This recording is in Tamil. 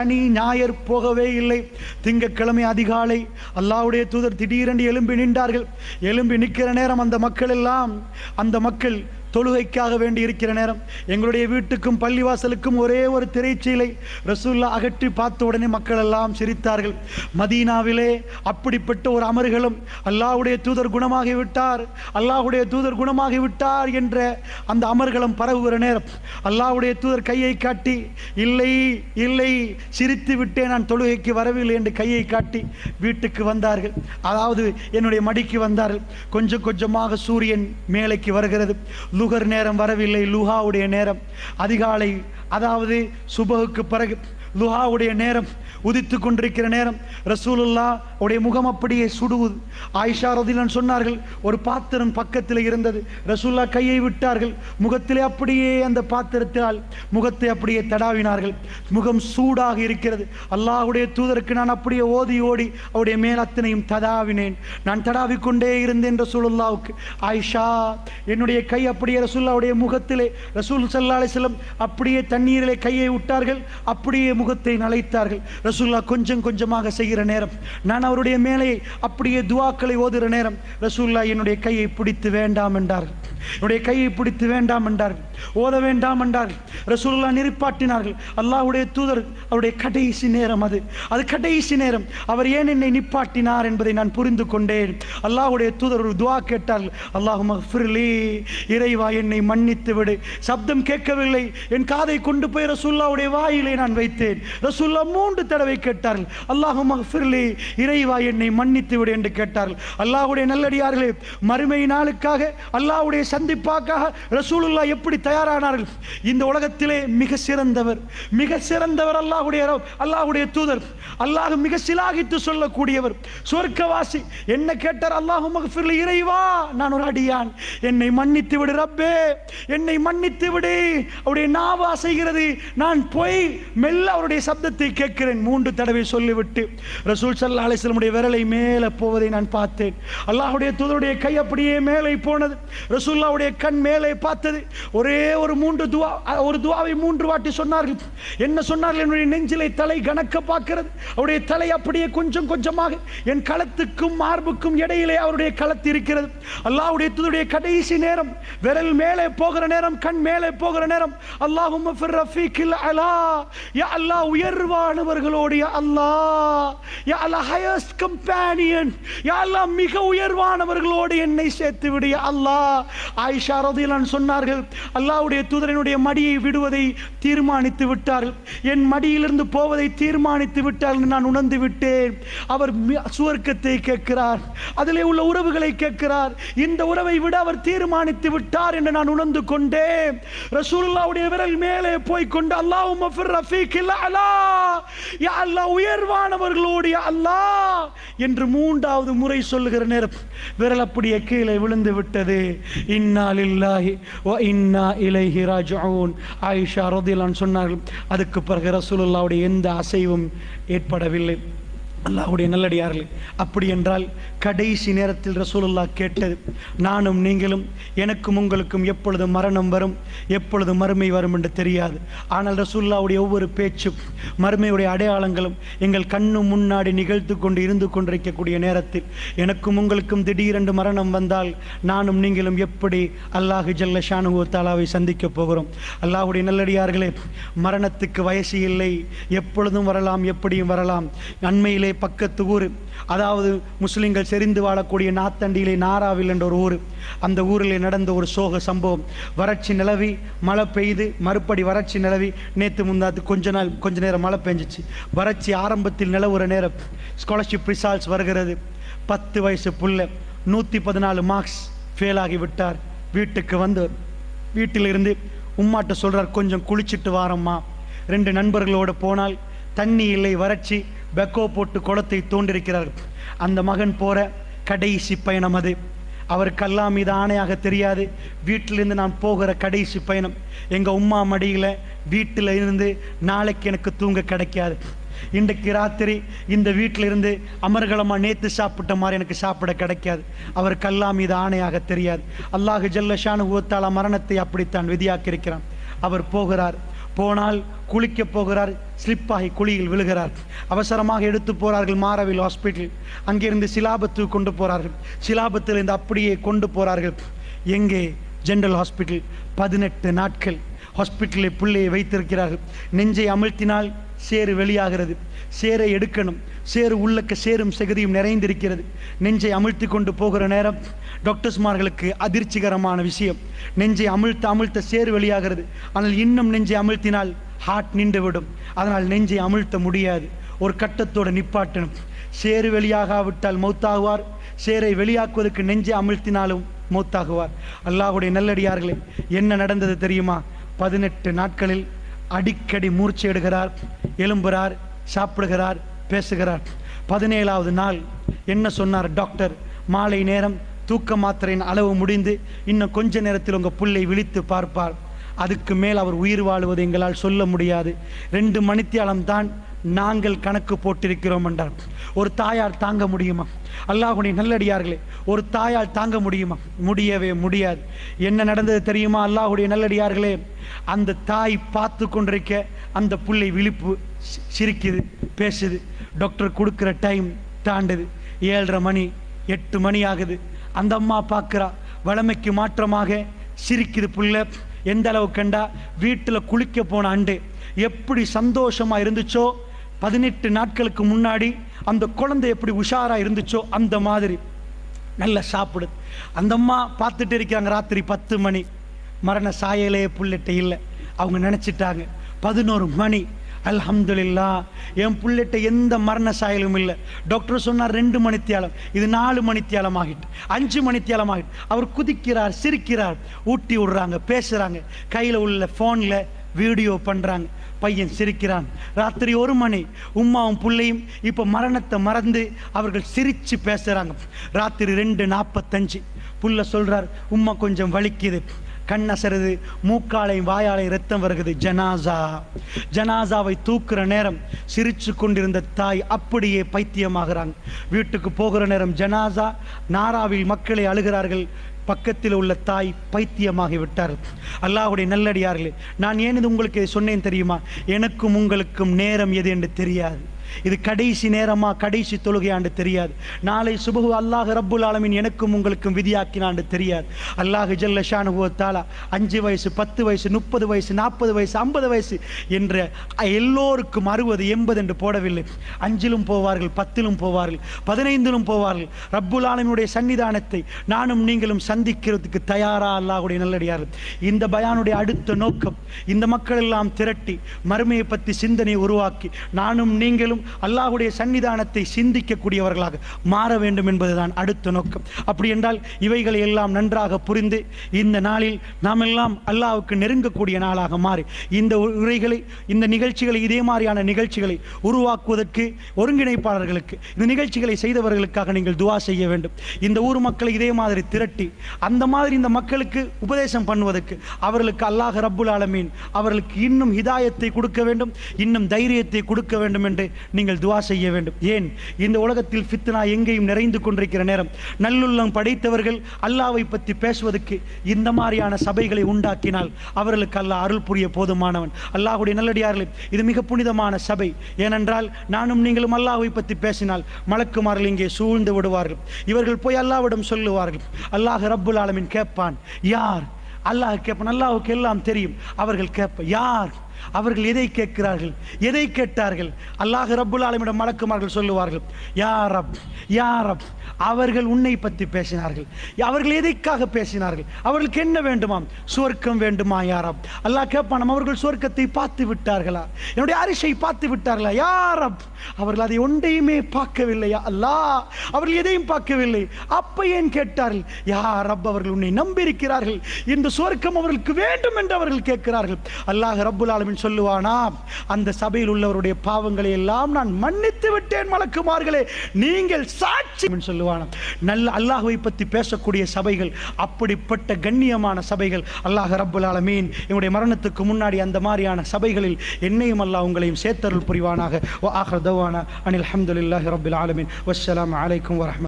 சனி ஞாயர் போகவே இல்லை. திங்கக்கிழமை அதிகாலை அல்லாவுடைய தூதர் திடீரென்று எலும்பி நின்றார்கள். எலும்பி நிற்கிற நேரம் அந்த மக்கள் எல்லாம் அந்த மக்கள் தொழுகைக்காக வேண்டி இருக்கிற நேரம் எங்களுடைய வீட்டுக்கும் பள்ளிவாசலுக்கும் ஒரே ஒரு திரைச்சீலை ரசூல்லா அகற்றி பார்த்த உடனே மக்கள் எல்லாம் சிரித்தார்கள். மதீனாவிலே அப்படிப்பட்ட ஒரு அமர்களும் அல்லாஹுடைய தூதர் குணமாகி விட்டார் அல்லாஹ்வுடைய தூதர் குணமாகி விட்டார் என்ற அந்த அமர்களும் பரவுகிற நேரம். அல்லாஹுடைய தூதர் கையை காட்டி இல்லை இல்லை சிரித்து விட்டே நான் தொழுகைக்கு வரவில்லை என்று கையை காட்டி வீட்டுக்கு வந்தார்கள். அதாவது என்னுடைய மடிக்கு வந்தார்கள். கொஞ்சம் கொஞ்சமாக சூரியன் மேலைக்கு வருகிறது. லுகர் நேரம் வரவில்லை லுஹாவுடைய நேரம். அதிகாலை அதாவது சுபகுக்கு பிறகு லுஹாவுடைய நேரம் உதித்து கொண்டிருக்கிற நேரம். ரசூலுல்லா உடைய முகம் அப்படியே சுடுவது. ஆயிஷா ரதிலன் சொன்னார்கள் ஒரு பாத்திரம் பக்கத்தில் இருந்தது. ரசூல்லா கையை விட்டார்கள். முகத்திலே அப்படியே அந்த பாத்திரத்தால் முகத்தை அப்படியே தடாவினார்கள். முகம் சூடாக இருக்கிறது. அல்லாஹ்வுடைய தூதருக்கு நான் அப்படியே ஓதி ஓடி அவருடைய மேலத்தனையும் தடாவினேன். நான் தடாவிக்கொண்டே இருந்தேன் ரசூலுல்லாவுக்கு. ஆயிஷா என்னுடைய கை அப்படியே ரசூல்லாவுடைய முகத்திலே ரசூல் சல்லா அலிஸ்லம் அப்படியே தண்ணீரிலே கையை விட்டார்கள். அப்படியே முகத்தை நலைத்தார்கள். ரசூல்லா கொஞ்சம் கொஞ்சமாக செய்கிற நேரம். நான் அவருடைய மேலே அப்படியே துவாக்களை ஓதுகிற நேரம். ரசூல்லா என்னுடைய கையை பிடித்து வேண்டாம் என்றார்கள். என்னுடைய கையை பிடித்து வேண்டாம் என்றார்கள். ஓத வேண்டாம் என்றார்கள். ரசூல்லா நிற்பாட்டினார்கள். அல்லாஹ்வுடைய தூதர் அவருடைய கடைசி நேரம் அது. அது கடைசி நேரம். அவர் ஏன் என்னை நிப்பாட்டினார் என்பதை நான் புரிந்து கொண்டேன். அல்லாஹுடைய தூதர் ஒரு துவா கேட்டார்கள். அல்லாஹு மஃபிர்லி இறைவா என்னை மன்னித்து விடு. சப்தம் கேட்கவில்லை. என் காதை கொண்டு போய் ரசூல்லாவுடைய வாயிலை நான் வைத்தேன். கேட்டேன். ரசூல்லா மூன்று தடவை கேட்டார்கள். அல்லாஹு மஃபிர்லி இறைவா என்னை மன்னித்து விடு என்று கேட்டார்கள். அல்லாஹுடைய நல்லடியார்களே மறுமை நாளுக்காக அல்லாஹுடைய சந்திப்பாக்காக ரசூலுல்லா எப்படி தயாரானார்கள்? இந்த உலகத்திலே மிக சிறந்தவர் மிக சிறந்தவர் அல்லாஹுடைய அல்லாஹுடைய தூதர் அல்லாஹ் மிக சிலாகித்து சொல்லக்கூடியவர் சொர்க்கவாசி. என்ன கேட்டார்? அல்லாஹு மகஃபிர்லி இறைவா நான் ஒரு அடியான். என்னை மன்னித்து விடு ரப்பே என்னை மன்னித்து விடு. அவருடைய நாவு அசைகிறது நான் போய் மெல்ல அவருடைய சப்தத்தை கேட்கிறேன். மூன்று தடவை சொல்லிவிட்டு ரசூல் சல்லா அலிஸ்லமுடைய விரலை மேலே போவதை நான் பார்த்தேன். அல்லாஹ்வுடைய தூதருடைய கை அப்படியே மேலே போனது. ரசூல்லாவுடைய கண் மேலே பார்த்தது. ஒரே ஒரு மூன்று துவா ஒரு துவாவை மூன்று வாட்டி சொன்னார்கள். என்ன சொன்னார்கள்? என்னுடைய நெஞ்சிலை தலை கணக்க பார்க்கிறது. அவருடைய தலை அப்படியே கொஞ்சம் கொஞ்சமாக என் களத்துக்கும் மார்புக்கும் இடையிலே அவருடைய களத்து இருக்கிறது. அல்லாஹ்வுடைய தூதருடைய கடைசி நேரம் விரல் மேலே போகிற நேரம் கண் மேலே போகிற நேரம் அல்லாஹும் ரஃபீக்கில் அலா யா அல்லாஹ் உயர்வானவர்களோடு அல்லாஹ். யா அல்லாஹ் ஹையஸ்ட் கம்பேனியன் யா அல்லாஹ் மிக உயர்வானவர்களோடு என்னை சேர்த்து விடிய அல்லாஹ். ஆயிஷா ரதிலான் சொன்னார்கள் அல்லாஹ்வுடைய தூதரனுடைய மடியை விடுவதை தீர்மானித்து விட்டார்கள். என் மடியிலிருந்து போவதை தீர்மானித்து விட்டார்கள் நான் உணர்ந்து விட்டேன். அவர் சுவர்க்கத்தை கேட்கிறார் அதிலே உள்ள உறவுகளை கேட்கிறார். இந்த உறவை விட அவர் தீர்மானித்து விட்டார் என்று நான் உணர்ந்து கொண்டேன். ரசூலுல்லாவுடைய விரல் மேலே போய் கொண்டு அல்லாஹ் ரஃபீக் ரஃபீக்கில் அலா யா உயர்வானவர்களோடு யா என்று மூன்றாவது முறை சொல்லுகிற நேரம் விரல் அப்படியே கீழே விழுந்து விட்டது. இன்னா லில்லாஹி வ இன்னா இலைஹி ராஜிஊன். ஆயிஷா ரோதிலான் சொன்னார்கள் அதுக்கு பிறகு ரசூலுல்லாவுடைய எந்த அசைவும் ஏற்படவில்லை. அல்லாஹுடைய நல்லடியார்களே அப்படி என்றால் கடைசி நேரத்தில் ரசூலுல்லா கேட்டது நானும் நீங்களும் எனக்கும் உங்களுக்கும் எப்பொழுது மரணம் வரும் எப்பொழுது மறுமை வரும் என்று தெரியாது. ஆனால் ரசூல்லாவுடைய ஒவ்வொரு பேச்சும் மறுமையுடைய அடையாளங்களும் எங்கள் கண்ணு முன்னாடி நிகழ்த்து கொண்டு இருந்து கொண்டிருக்கக்கூடிய நேரத்தில் எனக்கும் உங்களுக்கும் திடீரென்று மரணம் வந்தால் நானும் நீங்களும் எப்படி அல்லாஹு ஜல்ல ஷானுவோ தாலாவை சந்திக்கப் போகிறோம்? அல்லாஹுடைய நல்லடியார்களே மரணத்துக்கு வயசு இல்லை எப்பொழுதும் வரலாம் எப்படியும் வரலாம். அண்மையிலே பக்கத்து ஊர். அதாவது முஸ்லீம்கள் செறிந்து வாழக்கூடிய நாத்தண்டியிலே நாராவில் என்ற ஒரு ஊர். அந்த ஊரில் நடந்த ஒரு சோக சம்பவம். வறட்சி நிலவி மழை பெய்து மறுபடி வறட்சி நிலவி நேற்று முந்தாத்து கொஞ்ச நாள் கொஞ்ச நேரம் மழை பெஞ்சிச்சு. வறட்சி ஆரம்பத்தில் நிலவுற நேரம் ஸ்காலர்ஷிப் ரிசால்ட்ஸ் வருகிறது. பத்து வயசு புள்ள நூற்றி பதினாலு மார்க்ஸ் ஃபெயில் ஆகி விட்டார். வீட்டுக்கு வந்து வீட்டிலிருந்து உம்மாட்ட சொல்றார் கொஞ்சம் குளிச்சிட்டு வாரம்மா. ரெண்டு நண்பர்களோடு போனால் தண்ணி இல்லை வறட்சி பெக்கோ போட்டு குளத்தை தோண்டிருக்கிறார்கள் அந்த மகன் போற கடைசி பயணம் அது. அவருக்கு கல்லா மீது ஆணையாக தெரியாது. வீட்டிலிருந்து நான் போகிற கடைசி பயணம். எங்கள் உம்மா மடியில் வீட்டில் இருந்து நாளைக்கு எனக்கு தூங்க கிடைக்காது. இன்றைக்கு ராத்திரி இந்த வீட்டில் இருந்து அமர்கலமாக நேத்து சாப்பிட்ட மாதிரி எனக்கு சாப்பிட கிடைக்காது. அவருக்கு கல்லா மீது ஆணையாக தெரியாது. அல்லாஹு ஜல்லஷானு ஷானு மரணத்தை அப்படித்தான் விதியாக்கியிருக்கிறான். அவர் போகிறார். போனால் குளிக்க போகிறார் ஸ்லிப்பாகி குழியில் விழுகிறார். அவசரமாக எடுத்து போகிறார்கள் மாரவில் ஹாஸ்பிட்டல் அங்கிருந்து சிலாபத்து கொண்டு போகிறார்கள் சிலாபத்தில் இருந்து அப்படியே கொண்டு போகிறார்கள் எங்கே? ஜென்ரல் ஹாஸ்பிட்டல் பதினெட்டு நாட்கள். ஹாஸ்பிட்டலில் பிள்ளையை வைத்திருக்கிறார்கள். நெஞ்சை அமிழ்த்தினால் சேறு வெளியாகிறது. சேரை எடுக்கணும். சேறு உள்ளக்க சேரும் செகுதியும் நிறைந்திருக்கிறது. நெஞ்சை அமிழ்த்தி கொண்டு போகிற நேரம் டாக்டர்ஸ்மார்களுக்கு அதிர்ச்சிகரமான விஷயம். நெஞ்சை அமிழ்த்த அமிழ்த்த சேறு வெளியாகிறது. ஆனால் இன்னும் நெஞ்சை அமிழ்த்தினால் ஹார்ட் நின்றுவிடும். அதனால் நெஞ்சை அமிழ்த்த முடியாது. ஒரு கட்டத்தோடு நிப்பாட்டணும். சேறு வெளியாகாவிட்டால் மௌத்தாகுவார். சேரை வெளியாக்குவதற்கு நெஞ்சை அமிழ்த்தினாலும் மௌத்தாகுவார். அல்லாஹுடைய நல்லடியார்களே என்ன நடந்தது தெரியுமா? பதினெட்டு நாட்களில் அடிக்கடி மூர்ச்சையிடுகிறார் எழும்புகிறார் சாப்பிடுகிறார் பேசுகிறார். பதினேழாவது நாள் என்ன சொன்னார் டாக்டர்? மாலை நேரம் தூக்க மாத்திரையின் அளவு முடிந்து இன்னும் கொஞ்ச நேரத்தில் உங்கள் புள்ளை விழித்து பார்ப்பார். அதுக்கு மேல் அவர் உயிர் வாழுவது எங்களால் சொல்ல முடியாது. ரெண்டு மணித்தியாலம் தான் நாங்கள் கணக்கு போட்டிருக்கிறோம் என்றார். ஒரு தாயார் தாங்க முடியுமா? அல்லாஹுடைய நல்லடியார்களே ஒரு தாயால் தாங்க முடியுமா? முடியவே முடியாது. என்ன நடந்தது தெரியுமா? அல்லாஹுடைய நல்லடியார்களே அந்த தாய் பார்த்து கொண்டிருக்க அந்த புள்ளை விழிப்பு சி- சிரிக்குது பேசுது. டாக்டர் கொடுக்குற டைம் தாண்டுது. ஏழரை மணி எட்டு மணி ஆகுது. அந்த அம்மா பார்க்குறா வளமைக்கு மாற்றமாக சிரிக்குது புள்ள. எந்த அளவு கண்டா வீட்டில் குளிக்க போன அண்டு. எப்படி சந்தோஷமா இருந்துச்சோ பதினெட்டு நாட்களுக்கு முன்னாடி அந்த குழந்தை எப்படி உஷாரா இருந்துச்சோ அந்த மாதிரி. நல்லா சாப்பிடுது அந்த அம்மா பார்த்துட்டு இருக்காங்க ராத்திரி பத்து மணி. மரண சாயலே புள்ளிட்ட இல்லை. அவங்க நினச்சிட்டாங்க பதினோரு மணி. அல்ஹம்துலில்லா என் புள்ளிட்ட எந்த மரண சாயலும் இல்லை. டாக்டர் சொன்னார் ரெண்டு மணித்தியாலம். இது நாலு மணித்தியாலம் ஆகிட்டு. அஞ்சு மணித்தியாலம் ஆகிட்டு. அவர் குதிக்கிறார் சிரிக்கிறார். ஊட்டி விடுறாங்க பேசுகிறாங்க கையில் உள்ள ஃபோனில் வீடியோ பண்ணுறாங்க பையன் சிரிக்கிறான். ராத்திரி ஒரு மணி. உம்மாவும் புள்ளையும் இப்போ மரணத்தை மறந்து அவர்கள் சிரித்து பேசுகிறாங்க ராத்திரி ரெண்டு நாற்பத்தஞ்சு புள்ள சொல்கிறார் உம்மா கொஞ்சம் வலிக்குது. கண்ணசருது மூக்காலையும் வாயாலையும் ரத்தம் வருகிறது ஜனாசா. ஜனாசாவை தூக்குற நேரம் சிரிச்சு கொண்டிருந்த தாய் அப்படியே பைத்தியமாகிறாங்க. வீட்டுக்கு போகிற நேரம் ஜனாசா நாராவில் மக்களை அழுகிறார்கள். பக்கத்தில் உள்ள தாய் பைத்தியமாகி விட்டார். அல்லாஹ்வுடைய நல்லடியார்களே நான் ஏன் இது உங்களுக்கு சொன்னேன் தெரியுமா? எனக்கும் உங்களுக்கும் நேரம் எது என்று தெரியாது. இது கடைசி நேரமா கடைசி தொழுகையாண்டு தெரியாது. நாளை சுபகு அல்லாஹ் ரப்புல் ஆலமின் எனக்கும் உங்களுக்கும் விதியாக்கினாண்டு தெரியாது. அல்லாஹ் ஜல்ல ஷானுகுவத்தாலா அஞ்சு வயசு பத்து வயசு முப்பது வயசு நாற்பது வயசு ஐம்பது வயசு என்ற எல்லோருக்கும் அறுபது எண்பது என்று போடவில்லை. அஞ்சிலும் போவார்கள் பத்திலும் போவார்கள் பதினைந்திலும் போவார்கள். ரப்புல் ஆலமினுடைய சன்னிதானத்தை நானும் நீங்களும் சந்திக்கிறதுக்கு தயாரா? அல்லாஹுடைய நல்லடியார் இந்த பயானுடைய அடுத்த நோக்கம் இந்த மக்கள் எல்லாம் திரட்டி மறுமையை பற்றி சிந்தனையை உருவாக்கி நானும் நீங்களும் அல்லாஹுடைய சன்னிதானத்தை சிந்திக்கக்கூடியவர்களாக மாற வேண்டும் என்பதுதான் அடுத்த நோக்கம். அப்படி என்றால் இவைகளை எல்லாம் நன்றாக புரிந்து இந்த நாளில் நாம் எல்லாம் அல்லாவுக்கு நெருங்கக்கூடிய நாளாக மாறி இந்த உரைகளை இந்த நிகழ்ச்சிகளை இதே மாதிரியான நிகழ்ச்சிகளை உருவாக்குவதற்கு ஒருங்கிணைப்பாளர்களுக்கு இந்த நிகழ்ச்சிகளை செய்தவர்களுக்காக நீங்கள் துவா செய்ய வேண்டும். இந்த ஊர் மக்களை இதே மாதிரி திரட்டி அந்த மாதிரி இந்த மக்களுக்கு உபதேசம் பண்ணுவதற்கு அவர்களுக்கு அல்லாஹ் ரப்புல் ஆலமீன் அவர்களுக்கு இன்னும் ஹிதாயத்தை கொடுக்க வேண்டும் இன்னும் தைரியத்தை கொடுக்க வேண்டும் என்று நீங்கள் துவா செய்ய வேண்டும். ஏன்? இந்த உலகத்தில் ஃபித்னா எங்கேயும் நிறைந்து கொண்டிருக்கிற நேரம். நல்லுள்ளம் படைத்தவர்கள் அல்லாவை பற்றி பேசுவதற்கு இந்த மாதிரியான சபைகளை உண்டாக்கினால் அவர்களுக்கு அல்லாஹ் அருள் புரிய போதுமானவன். அல்லாஹுடைய நல்லடியார்களே இது மிக புனிதமான சபை. ஏனென்றால் நானும் நீங்களும் அல்லாஹை பற்றி பேசினால் மலக்குமார்கள் இங்கே சூழ்ந்து விடுவார்கள். இவர்கள் போய் அல்லாஹ்விடம் சொல்லுவார்கள் அல்லாஹ் ரப்புல் ஆலமீன் கேட்பான். யார்? அல்லாஹ் கேட்பான். அல்லாஹுக்கு எல்லாம் தெரியும். அவர்கள் கேட்ப யார்? அவர்கள் எதை கேட்கிறார்கள்? எதை கேட்டார்கள்? அல்லாஹ் ரப்புல் ஆலமிடம் மலக்குமார்கள் சொல்லுவார்கள் யா ரப் யா ரப். அவர்கள் உன்னை பற்றி பேசினார்கள். அவர்கள் எதைக்காக பேசினார்கள்? அவர்களுக்கு என்ன வேண்டுமாம் சுவர்க்கம் வேண்டுமா யா ரப்? அல்லாஹ் கேட்பானம் அவர்கள் சுவர்க்கத்தை பார்த்து விட்டார்களா? என்னுடைய அரிசை பார்த்து விட்டார்களா? யார் ரப். அவர்கள் அதை ஒன்றையுமே பார்க்கவில்லையா? அல்லாஹ் அவர்கள் எதையும் பார்க்கவில்லை. அப்ப ஏன் கேட்டார்கள்? யார் ரப் அவர்கள் உன்னை நம்பியிருக்கிறார்கள். இந்த சுவர்க்கம் அவர்களுக்கு வேண்டும் என்று அவர்கள் கேட்கிறார்கள். அல்லாஹ் ரப்புல் ஆலமீன் சொல்லுவானா? அந்த சபையில் உள்ளவருடைய பாவங்களை எல்லாம் நான் மன்னித்து விட்டேன் மலக்குமார்களே. நீங்கள் சாட்சி சொல்லுவானா? நல்ல அல்லாஹுவை பற்றி பேசக்கூடிய சபைகள் அப்படிப்பட்ட கண்ணியமான சபைகள். அல்லாஹ் ரப்புல் ஆலமீன் என்னுடைய மரணத்துக்கு முன்னாடி அந்த மாதிரியான சபைகளில் என்னையும் அல்லாஹ் உங்களையும் சேர்த்தருள் புரிவானாக. ஓ ஆஹர் தவானா அனில் அஹமதுல்லாஹி ரபுல் ஆலமீன். வஸ்ஸலாமு அலைக்கும் வரமத்